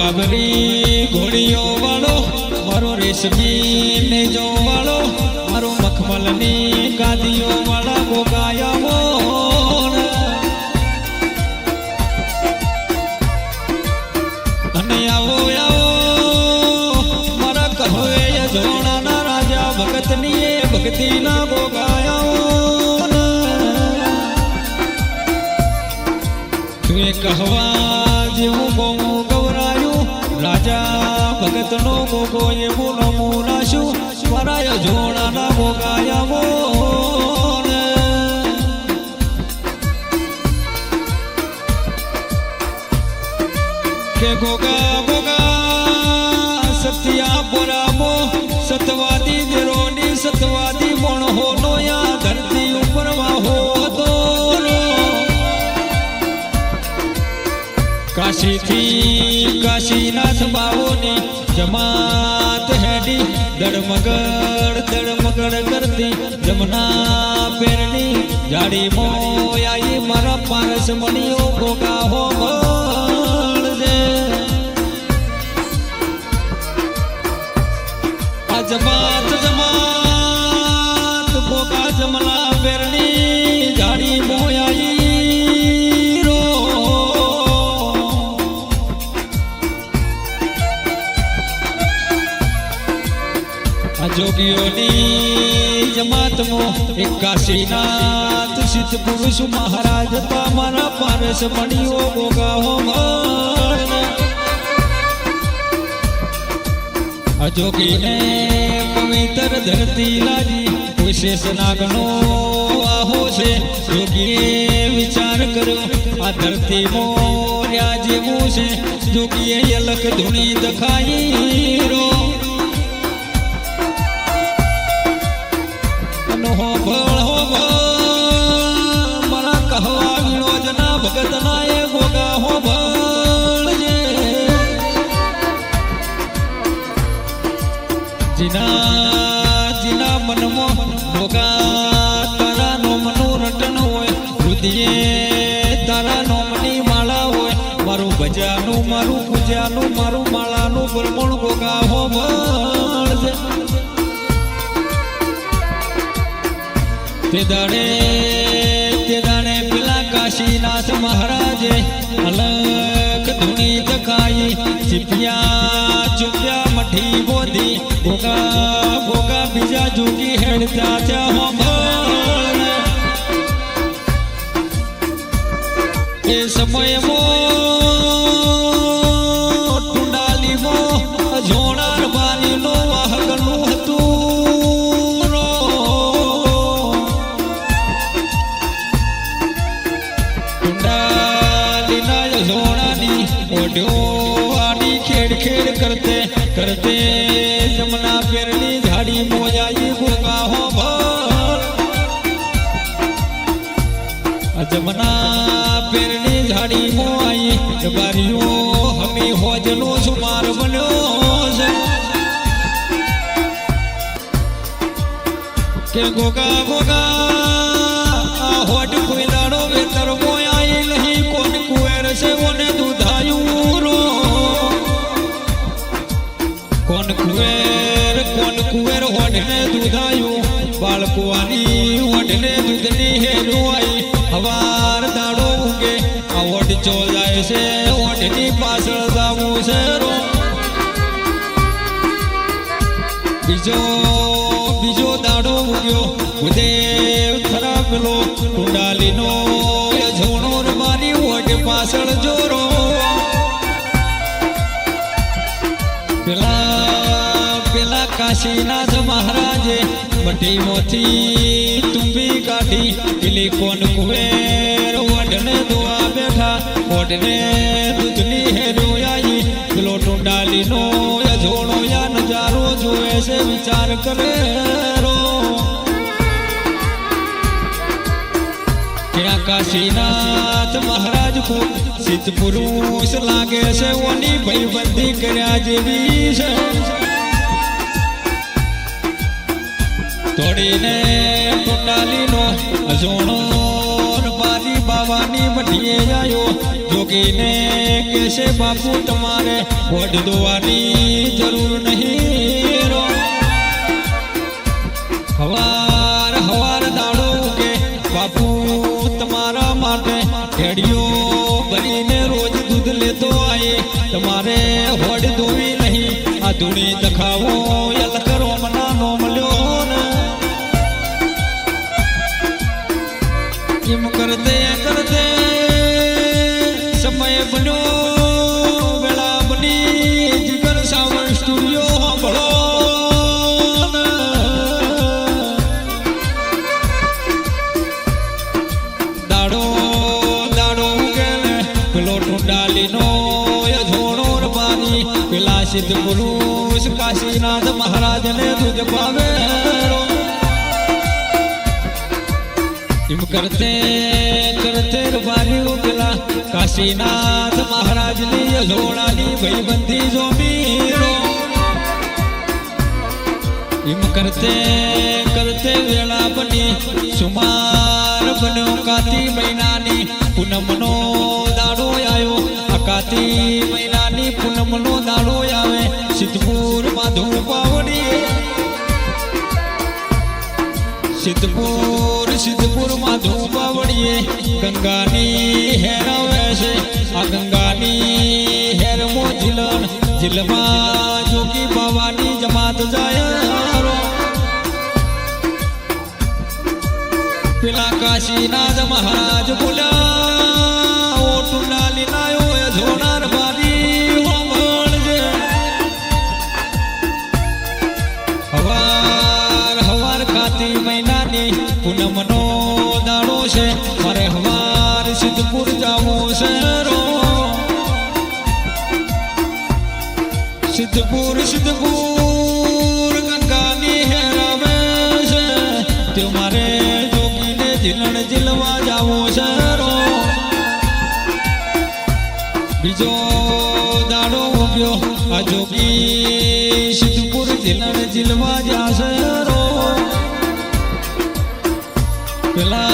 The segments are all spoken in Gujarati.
કાબરી ઘોડીઓ વાળો, મારો રેશમી જો વાળો, મારો મખમલની ગાદીઓ વાળા ગોગાયા અને આવો આવો, મારા રાજા ભગતની એ ભક્તિના ગોગાયા ભગતનો ગોગો એવું નમૂના શું મારા જોણાના ગોગાયા મોર કે ગોગા ગોગા, સત્યા પુરામો, સતવાદી દેરોની સતવાદી મોણ હો નોયા ધરતી ઉપર વાહો કાશીથી કાશીનાથ બાવોની જમાત હેડી દડમગડ દડમગડ કરતી જમના પેરની જાડી મોયાઈ મારા પારસ મણીઓ ભોગા હો જમાત જમાત કાશીનાથ સિદ્ધ પુરુષ મહારાજ તમારા પારસ મણિયો ગોગા હો આ જોગીને પવિત્ર ધરતી લાજી, વિશેષ નાગનો આહો છે. જોગીએ વિચાર કર્યો, આ ધરતી મોર્યા જેવું છે. જોગીએ અલક ધૂણી દખાઈ રો માળાનું બરમણ ગોગા હો તે દાડે તે દાડે પેલા કાશીનાથ મહારાજે અલગ ધૂની દખાઈ ચીપિયા ચૂપ્યા મઠી બોધી, ભોગા ભોગા બીજા જોગી હેડતા છે હો હોજનો સુમાર બન્યો છે. કે ગોગા ગોગા હોટ કોઈ કુવેર છે કુવેર, કોણ દુધાયું? બાળકો આની હોડને દૂધની હેરું આઈ હવાર દાડો ઉગે આ વટ ચો જાય છે. હોડની પાછળ જાવું છે બીજો બીજો દાડો ઉગ્યો ઉદેવ થરાપલો પેલો કુંડાલીનો યજોણો મારી ઓટ પાછળ જોરો. પેલા પેલા કાશીનાથ મહારાજે મઠીમાંથી તુંબી કાઢી પેલી કોણ કુવેર ઓઢને દોવા બેઠા. ઓઢને આવી પેલો ટુંડાલીનો જોડો યા નજારો જોવે છે, વિચાર કરે રો. કાશીનાથ મહારાજ ખૂબ સિદ્ધ પુરુષ લાગે છે, ઓની ભયબંધી કર્યા જેવી છે. તોડીને ટુંડાલીનો અજોણો બારી બાવાની આવ્યો જોગીને કેશે બાપુ, તમારે વડ દોવાની જરૂર નહીં હવાર હવાર દાડો કે બાપુ, તમારા માટે ઘેડિયો ભરીને રોજ દૂધ લેતો આયે. તમારે વડ ધોવી નહીં. આ ધૂણી દખાવો સિદ્ધ પુરુષ કાશીનાથ મહારાજને દૂધ પાવે. એમ કરતે કરતે રબારી ઉપલા કાશીનાથ મહારાજની યજોડાની ભાઈબંધી જોમી રો. એમ કરતે કરતે વેળા બની સુમાર બન્યો કાતી મહિનાની પૂનમનો સિદ્ધપુર સિદ્ધપુર માધુ પાવડીએ ગંગાની હેર આવે આ ગંગાની હેર મો ઝીલણ ઝીલમાં જોગી બાવાની જમાત જાય પેલા કાશીનાથ મહારાજ બોલ્યા, ઓ ટુંડાલી સિદ્ધપુર સિદ્ધપુર ગંગાની હેરાવે છે તે મારે જોગીને ઝીલણ જીલવા જાવો છે રો બીજો દાડો ઉગ્યો આ જોગી સિદ્ધપુર ઝીલણ જીલવા જાશે રો પેલા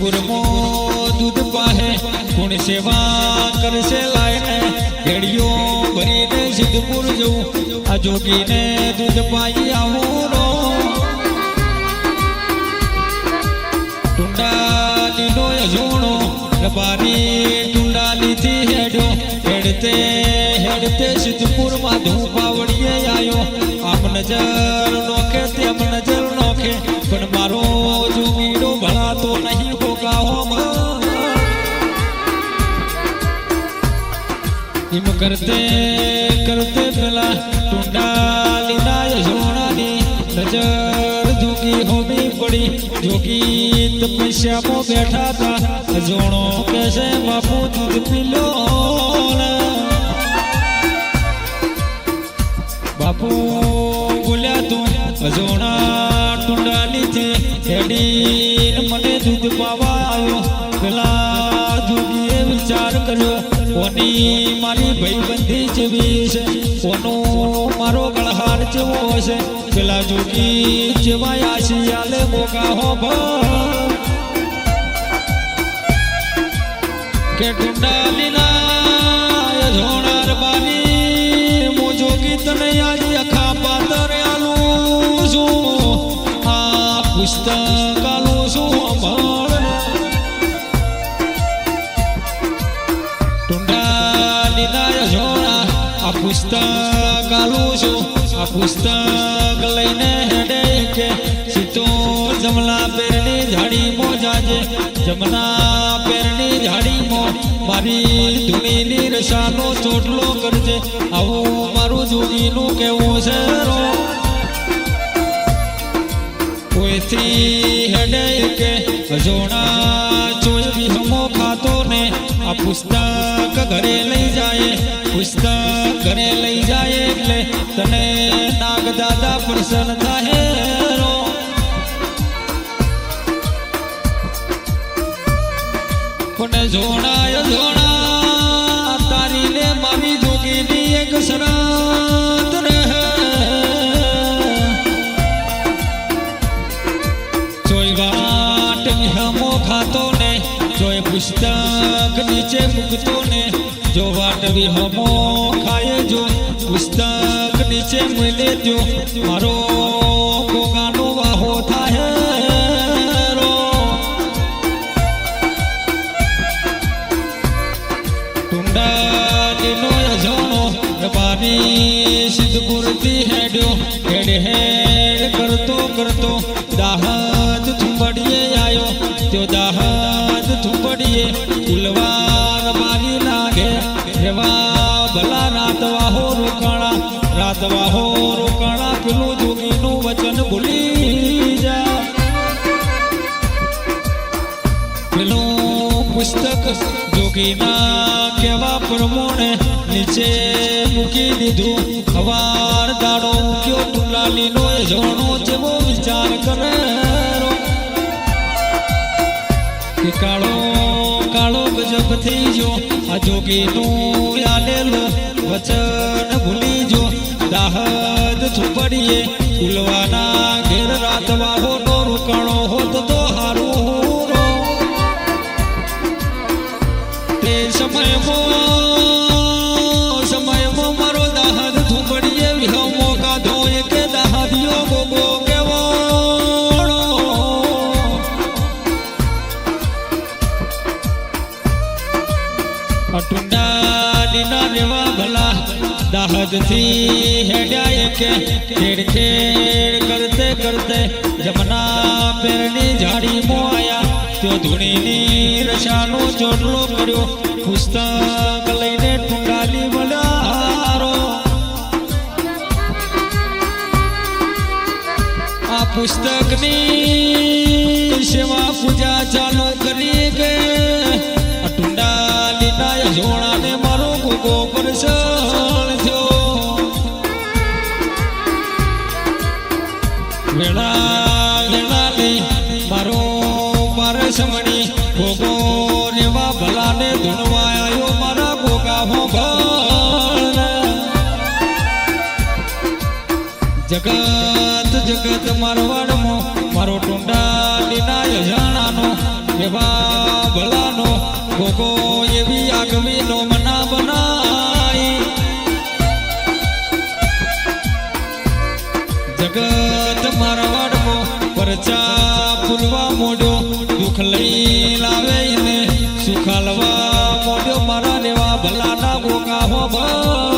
સિદ્ધપુરમાં દૂધ પાહે કોણ સેવા કરશે લાઈને ઘડીઓ ભરીને સિદ્ધપુર જવું, આ જોગીને દૂધ પાઈ આવું રો ટુંડાલીનો યજોણો, રબારી ટુંડાલીથી હેડ્યો. હેડતે નજર નોખે, તેમ નજર નોખે. પણ મારો જુમીડો ભણાતો નહીં. એમ કરતે કરતે પેલા ટુંડાલીના યજોણાની નજર જોગી હોવી પડી. જોગી તપસ્યામાં બેઠા હતા જોણો કેસે બાપુ દૂધ પી કોની મારી ભાઈબંધી જેવી છે કોનો મારો ગળહાર જેવો છે? પેલા જોગી જેવા આશિયાલે મોગા હો કે ટુંડાલીના ઝોણાર બાની મો જોગી તને આજે અખા પાતર આલું છું. આ પુસ્તક પુસ્તક આલું છું આ પુસ્તક લઈને હેડે છે સીતો જમલા પેરની ઝાડીમાં જાજે જમના પેરની ઝાડીમાં મારી ધૂણીની રસાનો ચોટલો કરજે આવું મારું જોગીનું કેવું છે કોઈથી હેડે કે જોણા ચોય હમો આ પુસ્તક ઘરે લઈ જાય, પુસ્તક ઘરે લઈ જાય એટલે તને નાગ દાદા પ્રસન્ન થાય કોને જોણાય જોણા તારી ને મારી જોગીની એક શરત જો વાટ વિહમો ખાય જો, પુસ્તક નીચે મળે જો મારો કોગાનો વાહો થાય રો. યજોનો રબારી સિદ્ધપુરથી હેડ્યો. હેડ હેડ કરતો કરતો દાહદ થુંબડીએ આયો. તો દાહદ થુંબડીએ ઉલવાર મૂકી દીધું હવાર દાડો મૂક્યો ટુલાલી નો જોણો જેવો વિચાર કરે કાળો કાળો ગજબ થઈ જો આ જોગીનું આલેલું વચન ભૂલી જો દાહદ છુપડીએ ઉલવાના ઘેર રાત વાહો નો રોકાણો હોત તો હારું તે સમયમાં દાહદથી હેડ્યા કે ખેડ ખેડ કરતે કરતે જમના પેરની ઝાડીમાં આયા તો ધૂણીની રશાનો ચોટલો કર્યો. પુસ્તક લઈને ટુંડાલી વળારો આ પુસ્તકની સેવા પૂજા ચાલુ કરી કે? ટુંડાલીના જોડાને મારો ગોગો પરસણ જગત જગત મારવાડમો મારો ટુંડાલીના યજાણાનો, એવા ભલાનો ગોગો એવી આગવીનો મના બનાઈ જગત મારવાડમો પરચા ફૂલવા મોડ્યો દુઃખ લઈ લાવે એને, સુખાલવા મોડ્યો મારા દેવા ભલાના ગોગા હો ભળ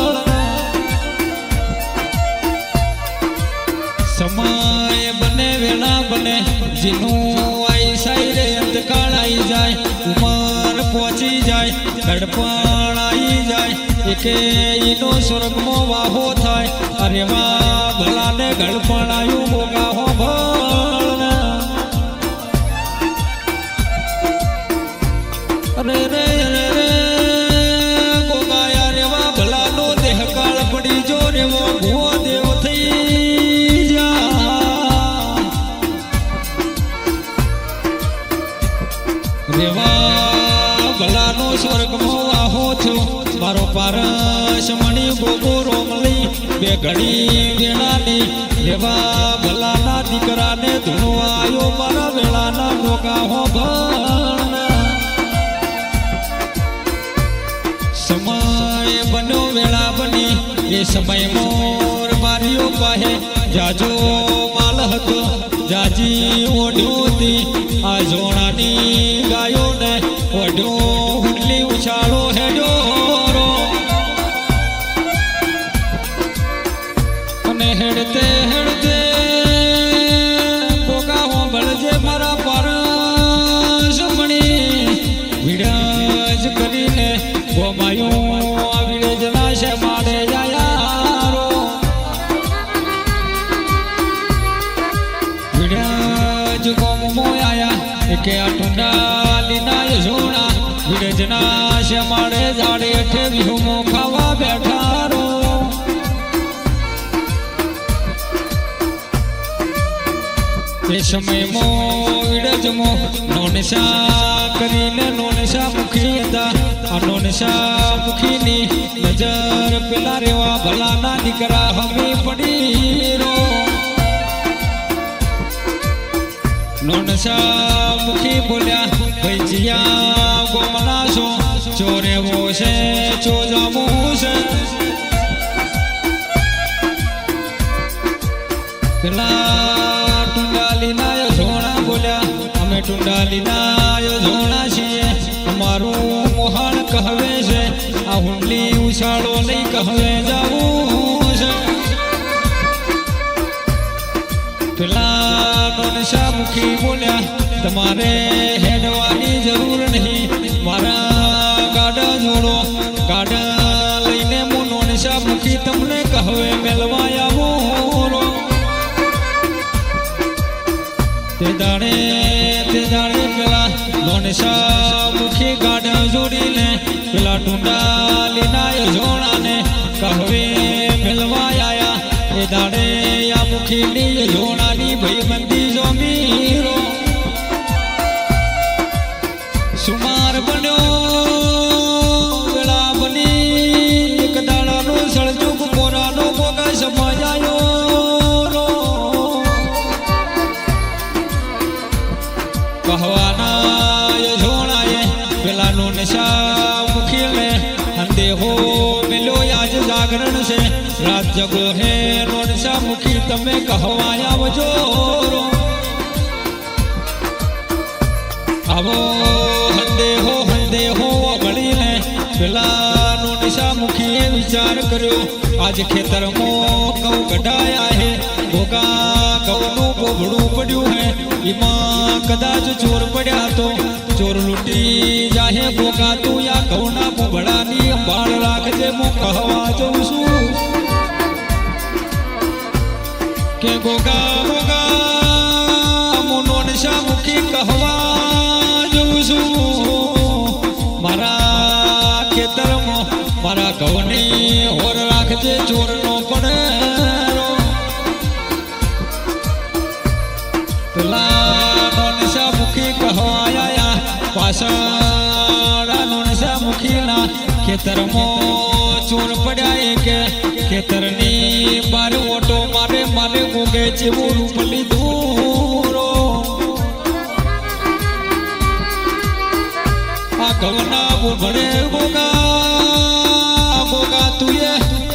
જાય ઉમર પહોંચી જાય ગડપણ આવી જાય, એકે એનો સ્વર્ગમાં વાહો થાય. અરે વાહ, ભલાને ગડપણ આયું બોગા હો અરે રે રે ભલાનો દેહ કાળ પડી જો રેવો ઘડી દેણાની લેવા ભલાના દીકરાને ધૂણો આવ્યો મારા વેળાના ગોગા હો સમય બન્યો વેળા બની, એ સમય મોર માર્યો પાહે. જાજો માલ હતો, જાજી ઓઢ્યો આ જોણાની ગાયો ને ઓઢ્યો એ મોડજમો નોનશા કરીને નોનશા મુખી હતા. આ નોનશા મુખીની નજર પેલા રેવા ભલાના દીકરા હમી પડી રો. નોનશા મુખી બોલ્યા, ભાઈ જીયા ગોમના છો. ચોરે વો છે ચો જામું છે. પેલા ટુંડાલીના યોજના છીએ અમારું મોહાણ કહવે છે, આ હુંડલી ઉછાળો નહીં કહવે, જવું છે. પેલા નોનશા મુખી બોલ્યા, તમારે હેડવાની આ મુખીની જોણાની ભાઈબંધી જોમીરો જાગરણ છે રાત જગો હે નો તમે કહવા આવજો. આવો હંદે હો હંદે હો વળીને પેલાનો નિશા મુખીએ વિચાર કર્યો. આજ ખેતરમો કઉ કઢાયા હે, ભોગા કઉનું બોબડું પડ્યું હે. એમાં કદાચ ચોર પડ્યા તો ચોર લૂંટી જાહે. ભોગા તું યા કઉના ભોગડાની અંબાળ રાખજે, હું કહવા જઉં છું. કે ગોગા ગોગા છું. મારા ખેતરમાં મારા ઘઉંની ચોરનો પડેરો. પેલા નો મુખી કહવાયા પાછળ નો મુખીના ખેતરમાં ચોર પડ્યા એક. ખેતરની બાર ઓટો મારે ગોગે જેવું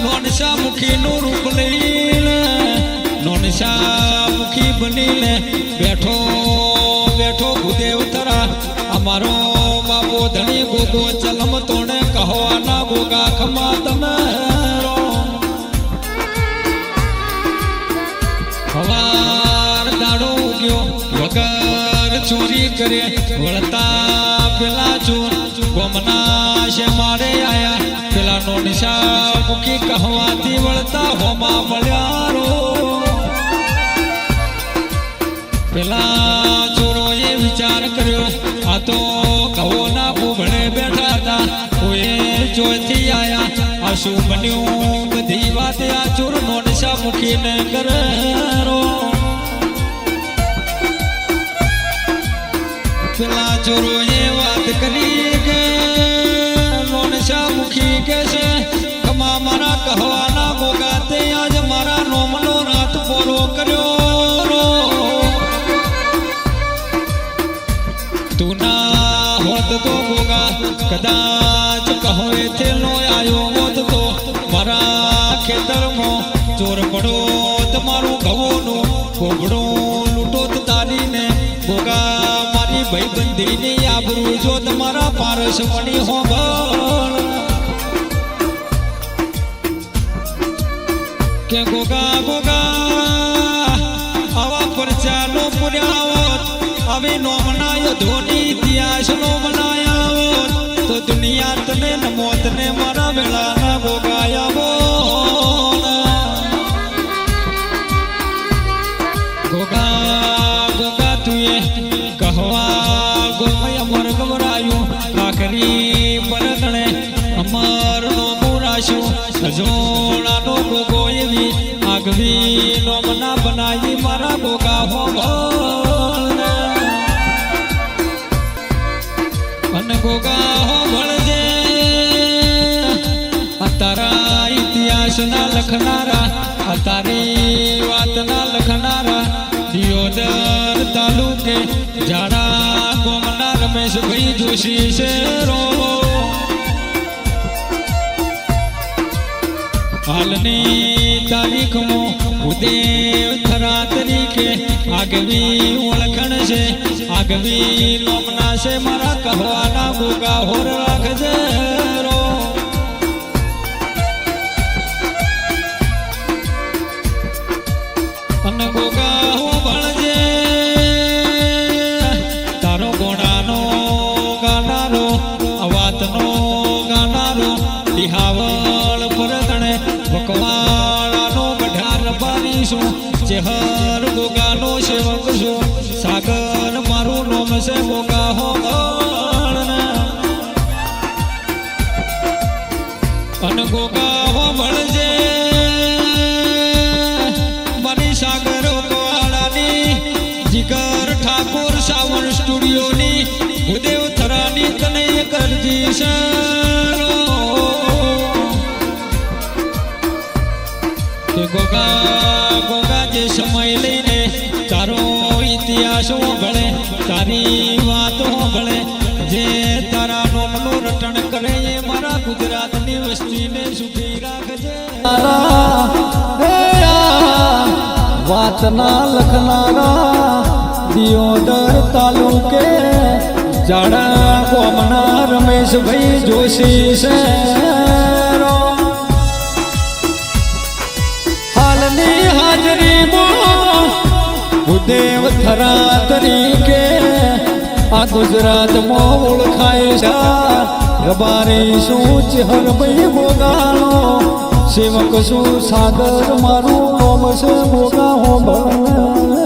નોનશા મુખીનું રૂપ લે નોનશા મુખી બનીને બેઠો બેઠો ભૂદેવ તરા. અમારો બાપો ધણી ગોગો ચલમ તોણે કહવાના ગોગા ખમા તમે. ચોરી કરે, વળતા પેલા ચોર ગોમના છે મારે આયા. પેલા નો નિશા મૂકી કહવાથી વળતા હોમા મળ્યા રો. પેલા ચોરોએ વિચાર કર્યો, આ તો કહોના ઉભળે બેઠા હતા. કોઈ જોઈથી આયા, આ શું બન્યું? બધી વાત આ ચોર નો નિશા મૂકીને કરે રો પેલા વાત કરી કે નો નશા કે છે કમા મારા કહેવાના ગોગા આજ મારા નોમનો રાત પોરો કર્યો. તું ના હોત તો ભોગા કદાચ કહો નો આયો હોત તો, મારા ખેતરમાં ચોર પડો તમારું ઘઉંનું ગોગડું મારી ભાઈબંધીની આબરૂ જો તમારા પારસ મણી હો કે ગોગા ગોગા, આવા પરચાનો પુર્યા હોત હવે નો મનાયો ધોની ઇતિહાસ નો મનાયા હોત તો દુનિયા તને ન મોત ને મારા વેળાના ગોગાયા ગોગા હો ભણજે આ ઇતિહાસના લખનારા વાતના લખનારા, દિયોદર તાલુકે જાડા ગોમના રમેશભાઈ જોશી શેરો હાલની તારીખમાં ઉદેવ થરા તરીકે આગવી ઓળખણ છે આગવી લોમના છે મારા કહેવાના ભૂગા હોર રાખજે રો. વાતો ભળે જે તારા નોમનું રટણ કરે એ મારા ગુજરાતની વસ્તીને સુખી રાખજે. વાતના લખનારા, દિયોદર તાલુકે જાડા કોમના રમેશભાઈ જોશી શેરો હાલની હાજરીમાં ભૂદેવ થરા તરીકે આ ગુજરાતમાં ઓળખાય છે. રબારી શું ચહરભાઈ ગોગાનો સેવક શું સાગર મારું નામ છે ગોગા હો ભણ